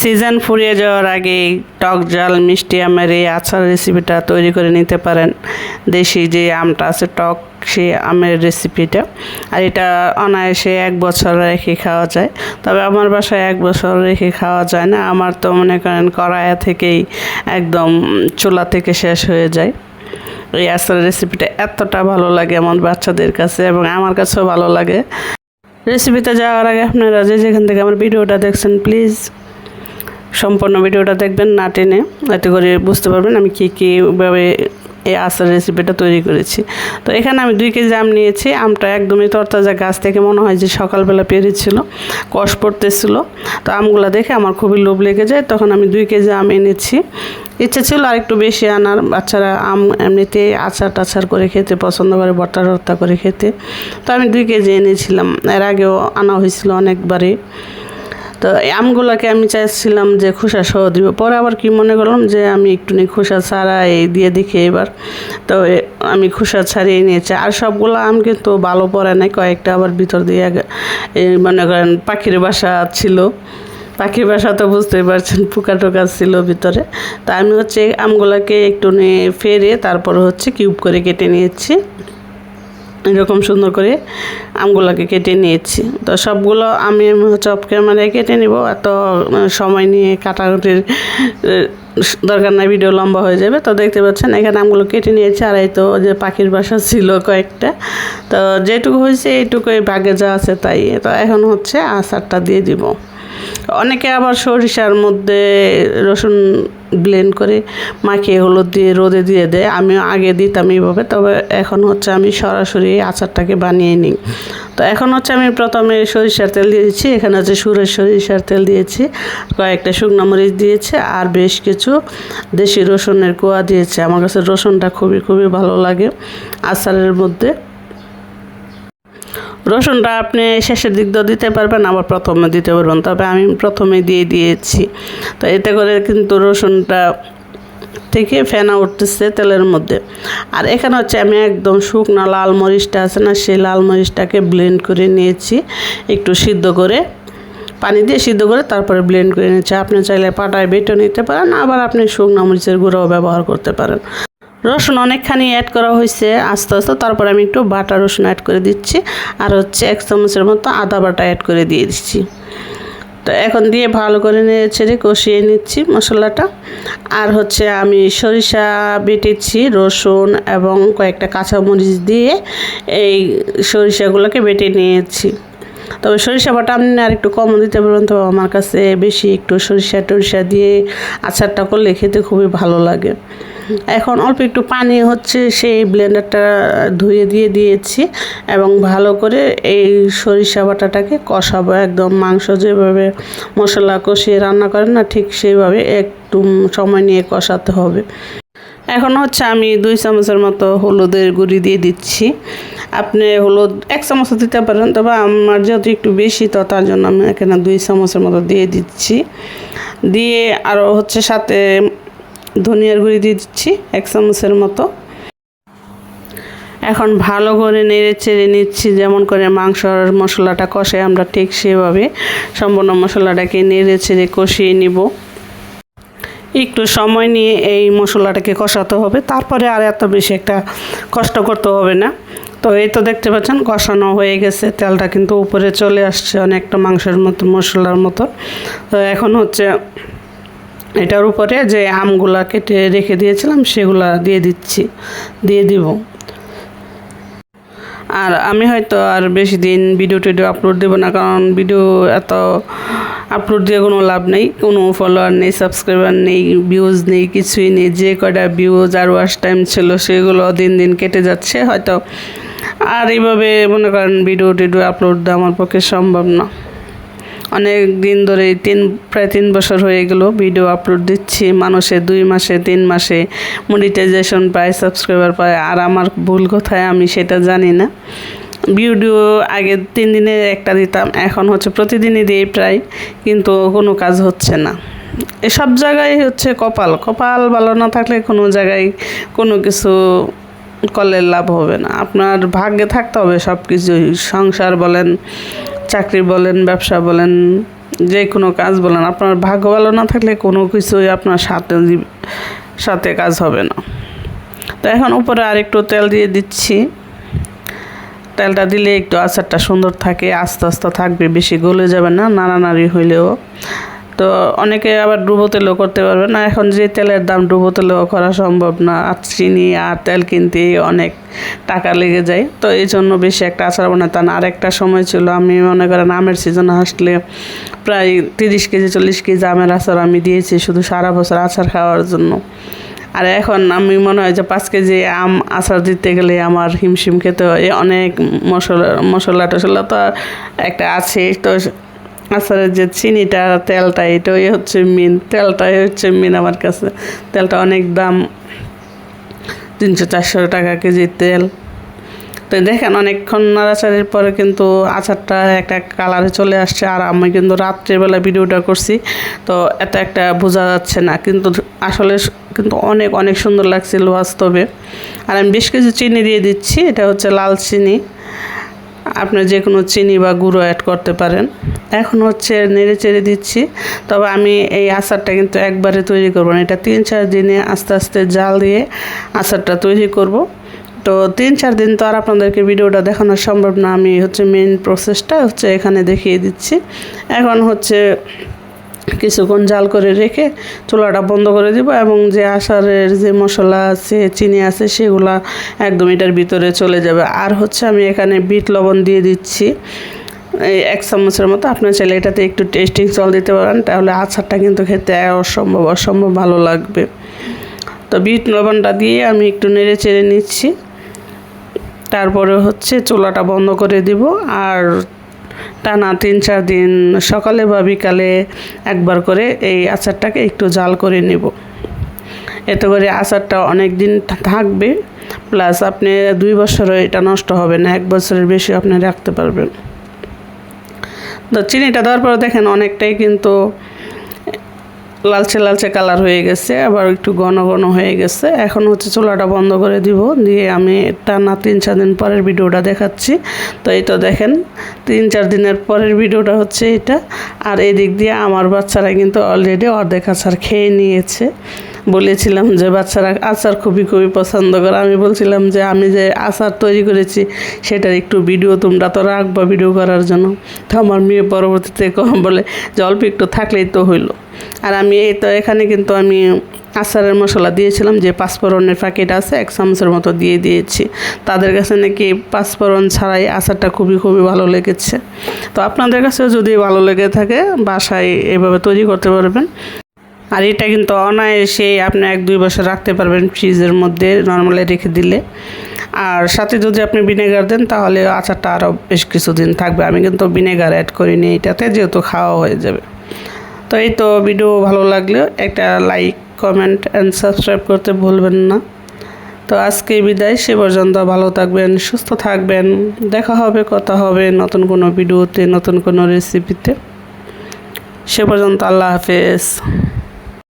Season ফুরিয়ে যাওয়ার আগে টক জাল, মিষ্টি আমের এই আচার রেসিপিটা তৈরি করে নিতে পারেন। দেশি যে আমটা আছে, টক সেই আমের রেসিপিটা আর এটা অনায়াসে এক বছর রেখে খাওয়া যায়। তবে আমার বাসায় এক বছর রেখে খাওয়া যায় না। আমার তো মনে করেন কড়াইয়া থেকেই একদম চুলা থেকে শেষ হয়ে যায়। এই আচারের রেসিপিটা এতটা ভালো লাগে আমার বাচ্চাদের কাছে এবং আমার কাছেও ভালো লাগে। রেসিপিতে যাওয়ার আগে আপনারা যে যেখান থেকে আমার ভিডিওটা দেখছেন প্লিজ সম্পূর্ণ ভিডিওটা দেখবেন, না টেনে এতে করে বুঝতে পারবেন আমি কী কীভাবে এই আচার রেসিপিটা তৈরি করেছি। তো এখানে আমি দুই কেজি আম নিয়েছি, আমটা একদমই তরতাজা গাছ থেকে মনে হয় যে সকালবেলা পেরেছিল, কষ পড়তেছিল। তো আমগুলো দেখে আমার খুবই লোভ লেগে যায়, তখন আমি দুই কেজি আম এনেছি। ইচ্ছে ছিল আর একটু বেশি আনার, বাচ্চারা আম এমনিতে আচার টাচার করে খেতে পছন্দ করে, ভর্তা টর্তা করে খেতে। তো আমি দুই কেজি এনেছিলাম, এর আগেও আনা হয়েছিল অনেকবারই। তো আমগুলোকে আমি চাইছিলাম যে খোসা সহ দিব। পরে আবার কি মনে করলাম যে আমি একটুখানি খোসা ছাড়া এই দিয়ে দেখি এবার। তো আমি খোসা ছাড়িয়ে নিয়েছি। আর সবগুলো আম কিন্তু ভালো পড়ে নাই, কয়েকটা আবার ভিতর দিয়ে মনে করেন পাখির বাসা ছিল। পাখির বাসা তো বুঝতেই পারছেন, পোকা টোকা ছিল ভিতরে। তা আমি হচ্ছে আমগুলোকে একটু ফেরে তারপর হচ্ছে কিউব করে কেটে নিয়েছি। এরকম সুন্দর করে আমগুলোকে কেটে নিয়েছি। তো সবগুলো আমি অফ ক্যামেরায় কেটে নিব। এত সময় নিয়ে কাটাকুটির দরকার নাই ভিডিও লম্বা হয়ে যাবে। তো দেখতে পাচ্ছেন, এখানে আমগুলো কেটে নিয়েছি। আর এই তো যে পাখির বাসা ছিল কয়েকটা। তো যেটুকু হয়েছে, এইটুকুই ভাগে যা আছে তাই। তো এখন হচ্ছে আচারটা দিয়ে দিব। অনেকে আবার সরিষার মধ্যে রসুন ব্লেন্ড করে মাখিয়ে হলুদ দিয়ে, রোদে দিয়ে দেয়। আমি আগে দিতাম এইভাবে, তবে এখন হচ্ছে আমি সরাসরি আচারটাকে বানিয়ে নিই। তো এখন হচ্ছে আমি প্রথমে সরিষার তেল দিয়েছি, এখানে হচ্ছে সুরের সরিষার তেল দিয়েছি, কয়েকটা শুকনো মরিচ দিয়েছে, আর বেশ কিছু দেশি রসুনের কোয়া দিয়েছে। আমার কাছে রসুনটা খুবই খুবই ভালো লাগে আচারের মধ্যে। রসুনটা আপনি শেষের দিক দিয়ে দিতে পারবেন, আবার প্রথমে দিতে পারবেন। তবে আমি প্রথমে দিয়ে দিয়েছি। তো এতে করে কিন্তু রসুনটা থেকে ফেনা উঠতেছে তেলের মধ্যে। আর এখানে হচ্ছে আমি একদম শুকনো লাল মরিচটা আছে না, সেই লাল মরিচটাকে ব্লেন্ড করে নিয়েছি। একটু সিদ্ধ করে, পানি দিয়ে সিদ্ধ করে তারপরে ব্লেন্ড করে নিয়েছি। আপনি চাইলে পাটায় বেটে নিতে পারেন, আবার আপনি শুকনো মরিচের গুঁড়োও ব্যবহার করতে পারেন। রসুন অনেকখানি অ্যাড করা হয়েছে আস্তে আস্তে, তারপরে আমি একটু বাটা রসুন অ্যাড করে দিচ্ছি। আর হচ্ছে এক চামচের মতো আদা বাটা অ্যাড করে দিয়ে দিচ্ছি। তো এখন দিয়ে ভালো করে নিয়ে ছেড়ে কষিয়ে নিচ্ছি মশলাটা। আর হচ্ছে আমি সরিষা বেটেছি, রসুন এবং কয়েকটা কাঁচামরিচ দিয়ে এই সরিষাগুলোকে বেটে নিয়েছি। তবে সরিষা বাটা আপনি আর একটু কম দিতে পারবেন তবে আমার কাছে বেশি একটু সরিষা টরিষা দিয়ে আচারটা করলে খেতে খুবই ভালো লাগে। এখন অল্প একটু পানি হচ্ছে, সেই ব্লেন্ডারটা ধুয়ে দিয়ে দিয়েছি এবং ভালো করে এই সরিষা বাটাটাকে কষাবো। একদম মাংস যেভাবে মশলা কষিয়ে রান্না করেন না, ঠিক সেইভাবে একটু সময় নিয়ে কষাতে হবে। এখন হচ্ছে আমি দুই চামচের মতো হলুদের গুঁড়ি দিয়ে দিচ্ছি। আপনি হলুদ এক চামচ দিতে পারেন, তবে আমার যেহেতু একটু বেশি, তো তার জন্য আমি এখানে দুই চামচের মতো দিয়ে দিচ্ছি। দিয়ে আরও হচ্ছে সাথে ধনিয়ার গুঁড়ি দিয়ে দিচ্ছি, এক চামচের মতো। এখন ভালো করে নেড়ে চেড়ে নিচ্ছি, যেমন করে মাংসর মশলাটা কষে আমরা ঠিক সেভাবে সম্পূর্ণ মশলাটাকে নেড়ে চেড়ে কষিয়ে নিব। একটু সময় নিয়ে এই মশলাটাকে কষাতে হবে, তারপরে আর এত বেশি একটা কষ্ট করতে হবে না। তো এই তো দেখতে পাচ্ছেন, কষানো হয়ে গেছে, তেলটা কিন্তু উপরে চলে আসছে অনেকটা মাংসের মতো, মশলার মতো। তো এখন হচ্ছে এটার উপরে যে আমগুলা কেটে রেখে দিয়েছিলাম, সেগুলা দিয়ে দিচ্ছি, দিয়ে দিব। আর আমি হয়তো আর বেশি দিন ভিডিও টিডিও আপলোড দেবো না, কারণ ভিডিও এত আপলোড দিয়ে কোনো লাভ নেই। কোনো ফলোয়ার নেই সাবস্ক্রাইবার নেই ভিউজ নেই, কিছুই নেই। যে কয়টা ভিউজ আর ওয়াশ টাইম ছিল, সেগুলো দিন দিন কেটে যাচ্ছে। হয়তো আর এইভাবে মনে করেন ভিডিও টিডিও আপলোড দেওয়া আমার পক্ষে সম্ভব না। অনেক দিন ধরে তিন, প্রায় তিন বছর হয়ে গেল ভিডিও আপলোড দিচ্ছি। মানুষের দুই মাসে, তিন মাসে মনিটাইজেশন পায় সাবস্ক্রাইবার পায়। আর আমার ভুল কোথায় আমি সেটা জানি না। ভিডিও আগে তিন দিনে একটা দিতাম, এখন হচ্ছে প্রতিদিনই দিই প্রায়, কিন্তু কোনো কাজ হচ্ছে না। এসব জায়গায় হচ্ছে কপাল। কপাল ভালো না থাকলে কোনো জায়গায় কোনো কিছু করলে লাভ হবে না। আপনার ভাগ্যে থাকতে হবে সব কিছুই সংসার বলেন চাকরি বলেন, ব্যবসা বলেন, যে কোনো কাজ বলেন, আপনার ভাগ্য ভালো না থাকলে কোনো কিছুই আপনার সাথে সাথে কাজ হবে না। তো এখন উপরে আরেকটু তেল দিয়ে দিচ্ছি। তেলটা দিলে একটু আচারটা সুন্দর থাকে, আস্তে আস্তে থাকবে, বেশি গলে যাবে না, নাড়ানাড়ি হইলেও। তো অনেকে আবার ডুবো তেলও করতে পারবে না। এখন যে তেলের দাম ডুবো তেলও করা সম্ভব না। আর চিনি আর তেল কিনতে অনেক টাকা লেগে যায়। তো এই জন্য বেশি একটা আচার বানাতাম। আর একটা সময় ছিল, আমি মনে করেন আমের সিজন আসলে প্রায় তিরিশ কেজি, চল্লিশ কেজি আমের আচার আমি দিয়েছি শুধু সারা বছর আচার খাওয়ার জন্য। আর এখন আমি মনে হয় যে পাঁচ কেজি আম আচার দিতে গেলে আমার হিমশিম খেতে হয়। অনেক মশলা মশলা টশলা তো একটা আছে তো আচারের যে চিনিটা, তেলটা, এটাই হচ্ছে মেন তেলটাই হচ্ছে মেন আমার কাছে। তেলটা অনেক দাম, তিনশো চারশো টাকা কেজি তেল। তো দেখেন অনেকক্ষণ নাড়াচাড়ির পরে কিন্তু আচারটা একটা কালারে চলে আসছে, আর আমি কিন্তু রাত্রেবেলা ভিডিওটা করছি, তো এত একটা বোঝা যাচ্ছে না। কিন্তু আসলে কিন্তু অনেক অনেক সুন্দর লাগছিল বাস্তবে। আর আমি বেশ কিছু চিনি দিয়ে দিচ্ছি, এটা হচ্ছে লাল চিনি। আপনি যে কোনো চিনি বা গুঁড়ো অ্যাড করতে পারেন। এখন হচ্ছে নেড়ে চেড়ে দিচ্ছি। তবে আমি এই আচারটা কিন্তু একবারে তৈরি করব না। এটা তিন চার দিনে আস্তে আস্তে জাল দিয়ে আচারটা তৈরি করব। তো তিন চার দিন তো আর আপনাদেরকে ভিডিওটা দেখানো সম্ভব না। আমি হচ্ছে মেন প্রসেসটা হচ্ছে এখানে দেখিয়ে দিচ্ছি। এখন হচ্ছে কিছুক্ষণ জাল করে রেখে চুলাটা বন্ধ করে দিব এবং যে আচারের যে মশলা আছে, চিনি আছে, সেগুলা একদম এটার ভিতরে চলে যাবে। আর হচ্ছে আমি এখানে বিট লবণ দিয়ে দিচ্ছি। এই এক চামচের মতো। আপনার চাইলে এটাতে একটু টেস্টিং জল দিতে পারেন। তাহলে আচারটা কিন্তু খেতে অসম্ভব অসম্ভব ভালো লাগবে। তো বিট লবণটা দিয়ে আমি একটু নেড়ে চেড়ে নিচ্ছি। তারপরে হচ্ছে চুলাটা বন্ধ করে দিব। আর টানা তিন, চার দিন, সকালে বা বিকালে একবার করে এই আচারটাকে একটু জাল করে নেব। এতে করে আচারটা অনেক দিন থাকবে, প্লাস আপনি দুই বছরও এটা নষ্ট হবে না, এক বছরের বেশি আপনি রাখতে পারবেন। তো চিনিটা দেওয়ার পরে দেখেন অনেকটাই কিন্তু লালচে লালচে কালার হয়ে গেছে, আবার একটু ঘন ঘন হয়ে গেছে। এখন হচ্ছে চুলাটা বন্ধ করে দিব, দিয়ে আমি টানা তিন চার দিন পরের ভিডিওটা দেখাচ্ছি। তো এই তো দেখেন, তিন চার দিনের পরের ভিডিওটা হচ্ছে এটা। আর এদিক দিক দিয়ে আমার বাচ্চারা কিন্তু অলরেডি অর্ধেক আচার খেয়ে নিয়েছে। বলেছিলাম যে বাচ্চারা আচার খুবই খুবই পছন্দ করে। আমি বলছিলাম যে আমি যে আচার তৈরি করেছি, সেটার একটু ভিডিও তোমরা তো রাখবা ভিডিও করার জন্য। তো আমার মেয়ে পরবর্তীতে বলে যে অল্প একটু থাকলেই তো হইল। আর আমি এই তো এখানে কিন্তু আমি আচারের মশলা দিয়েছিলাম যে পাঁচফোড়নের প্যাকেট আছে, এক চামচের মতো দিয়ে দিয়েছি। তাদের কাছে নাকি পাঁচফোড়ন ছাড়াই আচারটা খুবই খুবই ভালো লেগেছে। তো আপনাদের কাছেও যদি ভালো লেগে থাকে, বাসায় এভাবে তৈরি করতে পারবেন। আর এটা কিন্তু অনায়াসে আপনি এক, দুই বছর রাখতে পারবেন ফ্রিজের মধ্যে নর্মালি রেখে দিলে। আর সাথে যদি আপনি ভিনেগার দেন, তাহলে আচারটা আরও বেশ কিছুদিন থাকবে। আমি কিন্তু ভিনেগার অ্যাড করিনি এটাতে, যেহেতু খাওয়া হয়ে যাবে। তো এই তো ভিডিও ভালো লাগলে। একটা লাইক কমেন্ট অ্যান্ড সাবস্ক্রাইব করতে ভুলবেন না। তো আজকে বিদায়। সে পর্যন্ত ভালো থাকবেন, সুস্থ থাকবেন। দেখা হবে, কথা হবে নতুন কোনো ভিডিওতে নতুন কোনো রেসিপিতে সে পর্যন্ত আল্লাহ হাফেজ।